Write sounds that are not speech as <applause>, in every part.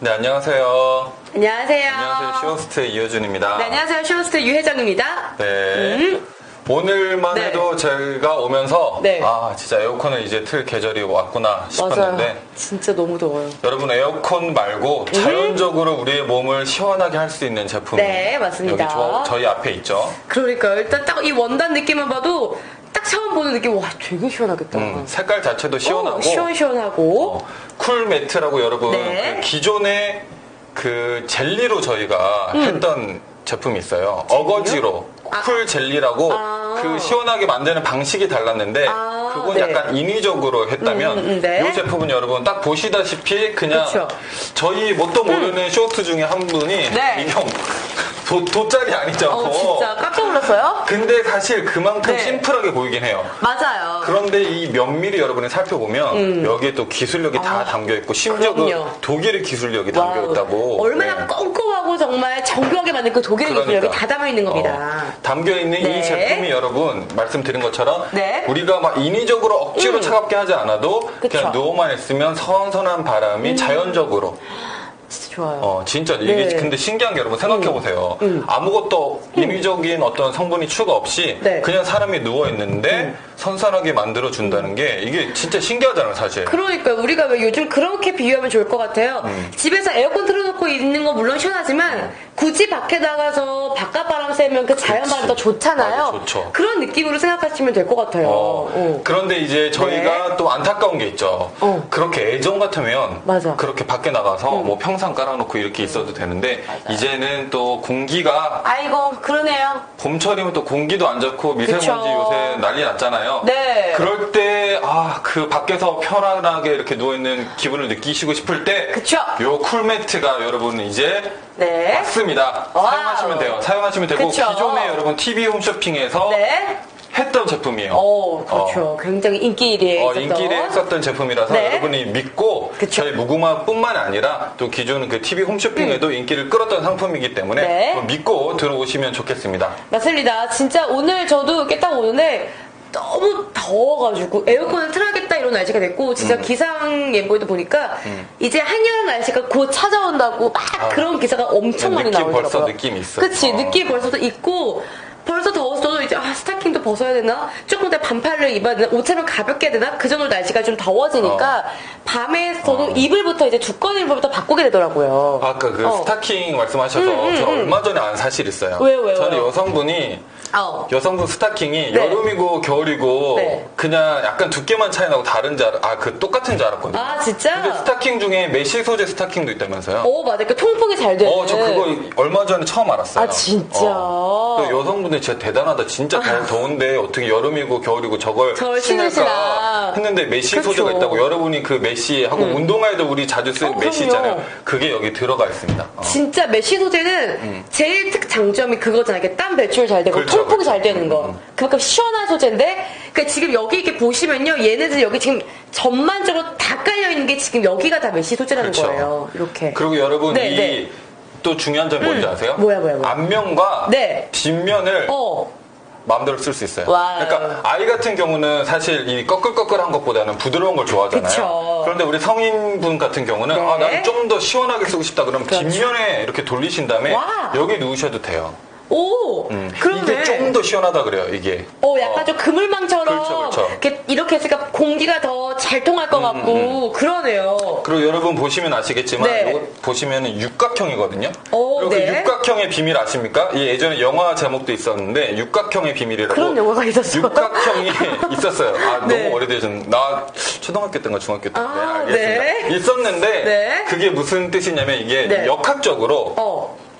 네, 안녕하세요. 안녕하세요. 안녕하세요. 쇼호스트 이효준입니다. 네, 안녕하세요. 쇼호스트 유혜정입니다. 네. 음. 오늘만 네. 해도 제가 오면서 네. 아 진짜 에어컨을 이제 틀 계절이 왔구나 싶었는데 맞아요. 진짜 너무 더워요. 여러분 에어컨 말고 자연적으로 우리의 몸을 시원하게 할 수 있는 제품이 네, 맞습니다. 여기 저, 저희 앞에 있죠. 그러니까요. 일단 딱 이 원단 느낌만 봐도 딱 처음 보는 느낌, 와, 되게 시원하겠다. 음, 색깔 자체도 시원하고 어, 시원시원하고. 어, 쿨 매트라고 여러분 네. 그 기존에 그 젤리로 저희가 했던 제품이 있어요. 어거지로 음. 아. 쿨 젤리라고 아. 그 시원하게 만드는 방식이 달랐는데 아, 그건 네. 약간 인위적으로 했다면 음, 음, 네. 이 제품은 여러분 딱 보시다시피 그냥 그쵸. 저희 뭣도 모르는 쇼트 중에 한 분이 네. 이게 도, 도짜리 아니죠? 어, 진짜 깜짝 놀랐어요? 근데 사실 그만큼 네. 심플하게 보이긴 해요. 맞아요. 그런데 이 면밀히 여러분이 살펴보면 여기에 또 기술력이 다 담겨 있고 심지어 그 음. 아. 독일의 기술력이 담겨. 있다고. 얼마나 네. komkom하고 정말 정교하게 만든 그 독일의 기술력이 그러니까. 다 담아 있는 겁니다. 어, 담겨 있는 네. 이 제품이 여러분 말씀드린 것처럼 네. 우리가 막 인위적으로 억지로 음. 차갑게 하지 않아도 그쵸. 그냥 누워만 있으면 선선한 바람이 자연적으로 진짜 좋아요. 어 진짜 이게 네. 근데 신기한 게 여러분 생각해 보세요. 아무것도 인위적인 어떤 성분이 추가 없이 네. 그냥 사람이 누워 있는데 선선하게 만들어 준다는 게 이게 진짜 신기하잖아요, 사실. 그러니까 우리가 왜 요즘 그렇게 비유하면 좋을 것 같아요. 음. 집에서 에어컨 틀어놓고 있는 거 물론 시원하지만 굳이 밖에 나가서 쐬면 그 자연 바람 더 좋잖아요. 맞아, 좋죠. 그런 느낌으로 생각하시면 될 것 같아요. 어, 어. 그런데 이제 저희가 또 안타까운 게 있죠. 어. 그렇게 애정 같으면 맞아. 그렇게 밖에 나가서 뭐 평상 깔아놓고 이렇게 있어도 되는데 이제는 또 공기가 아이고 그러네요. 봄철이면 또 공기도 안 좋고 미세먼지 그쵸. 요새 난리 났잖아요. 네. 그럴 때, 아, 그 밖에서 편안하게 이렇게 누워 있는 기분을 느끼시고 싶을 때, 그쵸. 요 쿨매트가 여러분 이제 네. 왔습니다. 와우. 사용하시면 돼요. 사용하시면 되고, 그쵸. 기존에 여러분 TV 홈쇼핑에서 네. 했던 제품이에요. 어, 그렇죠. 굉장히 인기 1위에 어. 인기를 했었던 제품이라서 네. 여러분이 믿고 그쵸. 저희 무궁화뿐만 아니라 또 기존 그 TV 홈쇼핑에도 인기를 끌었던 상품이기 때문에 음. 네. 뭐 믿고 들어오시면 좋겠습니다. 맞습니다. 진짜 오늘 저도 이렇게 딱 오는데 너무 더워가지고 에어컨을 틀어야겠다 이런 날씨가 됐고 음. 진짜 기상 예보에도 보니까 이제 한여름 날씨가 곧 찾아온다고 막 그런 기사가 엄청 많이 아. 느낌 나오더라고요. 벌써 느낌이 있어. 그치 어. 느낌 벌써도 있고 벌써 더워서 저도 이제 아 스타킹도 벗어야 되나 조금 더 반팔을 입어야 되나 옷차림 가볍게 해야 되나 그 정도 날씨가 좀 더워지니까 밤에 저도 어. 이불부터 이제 두꺼운 이불부터 바꾸게 되더라고요. 아까 그 어. 스타킹 말씀하셔서 음, 음, 저 음. 얼마 전에 안 사실 있어요. 왜요, 왜요, 저는? 여성분이 어. 여성분 스타킹이 네. 여름이고 겨울이고 네. 그냥 약간 두께만 차이 나고 다른 줄 알, 아, 그 똑같은 줄 알았거든요. 아 진짜? 근데 스타킹 중에 메쉬 소재 스타킹도 있다면서요? 어 맞아 그 통풍이 잘 되는. 어, 저 그거 얼마 전에 처음 알았어요. 아, 진짜? 어. 그 여성분들 진짜 대단하다. 진짜 더 더운데 어떻게 여름이고 겨울이고 저걸 신으시나. 했는데 메쉬 그쵸. 소재가 있다고 여러분이 그 메 쉬하고 운동화에도 우리 자주 쓰는 어, 메쉬. 있잖아요. 그게 여기 들어가 있습니다. 어. 진짜 메쉬 소재는 제일 특 장점이 그거잖아요. 이렇게 땀 배출 잘 되고 음. 그렇죠, 통풍 그렇죠. 잘 되는 거. 음, 음. 그만큼 시원한 소재인데 그러니까 지금 여기 이렇게 보시면요. 얘네들 여기 지금 전반적으로 다 깔려 있는 게 지금 여기가 다 메쉬 소재라는 그렇죠. 거예요. 이렇게. 그리고 여러분 네, 이 네. 또 중요한 점이 뭔지 아세요? 뭐야, 뭐야, 뭐야. 앞면과 네. 뒷면을 어. 마음대로 쓸 수 있어요. 와우. 그러니까 아이 같은 경우는 사실 이 꺼끌꺼끌한 것보다는 부드러운 걸 좋아하잖아요. 그쵸. 그런데 우리 성인분 같은 경우는 네. 아, 나는 좀 더 시원하게 쓰고 싶다 그러면 그렇죠. 뒷면에 이렇게 돌리신 다음에 와. 여기 누우셔도 돼요. 오. 음. 그러네. 이게 좀더 시원하다 그래요, 이게. 어, 약간 어. 좀 그물망처럼 그렇죠, 그렇죠. 이렇게, 이렇게 했으니까 공기가 더 잘 통할 음, 것 같고 그러네요. 그리고 여러분 보시면 아시겠지만 네. 이거 보시면은 육각형이거든요. 오, 그리고 네. 그 육각형의 비밀 아십니까? 이 예전에 영화 제목도 있었는데 육각형의 비밀이라고. 그런 영화가 있었어요. 육각형이 <laughs> 있었어요. 아 네. 너무 오래되셨. 나 초등학교 때인가 중학교 때. 아, 알겠습니다. 네. 있었는데 네. 그게 무슨 뜻이냐면 이게 네. 역학적으로 어.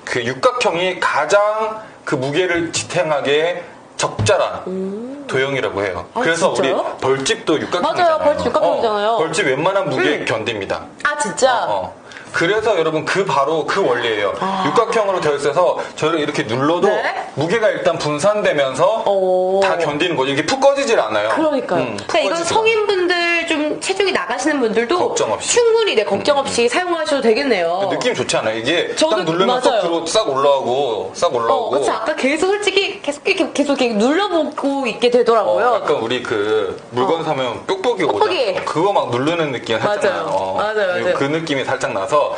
그 육각형이 가장 그 무게를 지탱하게 적절한 도형이라고 해요. 아, 그래서 진짜요? 우리 벌집도 육각형이잖아요. 맞아요. 벌집 육각형이잖아요. 어, 벌집 웬만한 무게 음. 견딥니다. 아, 진짜? 어. 그래서 여러분 그 바로 그 원리예요. 아. 육각형으로 되어 있어서 저를 이렇게 눌러도 네. 무게가 일단 분산되면서 오. 다 견디는 거죠. 이게 푹 꺼지질 않아요. 그러니까요. 음, 푹 그러니까 이건 체중이 나가시는 분들도 걱정 없이. 음, 충분히 네, 걱정 없이 사용하셔도 되겠네요. 않아요. 느낌 좋지 않아요? 이게 저도 딱 누르면 쏙 맞아요. 들어 싹 올라오고 싹 어, 올라오고. 그쵸. 아까 계속 솔직히 계속 이렇게 계속 이렇게 눌러보고 있게 되더라고요. 어, 약간 우리 그 물건 사면 뾱뾱이 오죠. 뾱뾱이. 그거 막 누르는 느낌 맞아요. 하잖아요. 어. 맞아요, 맞아요. 그 느낌이 살짝 나서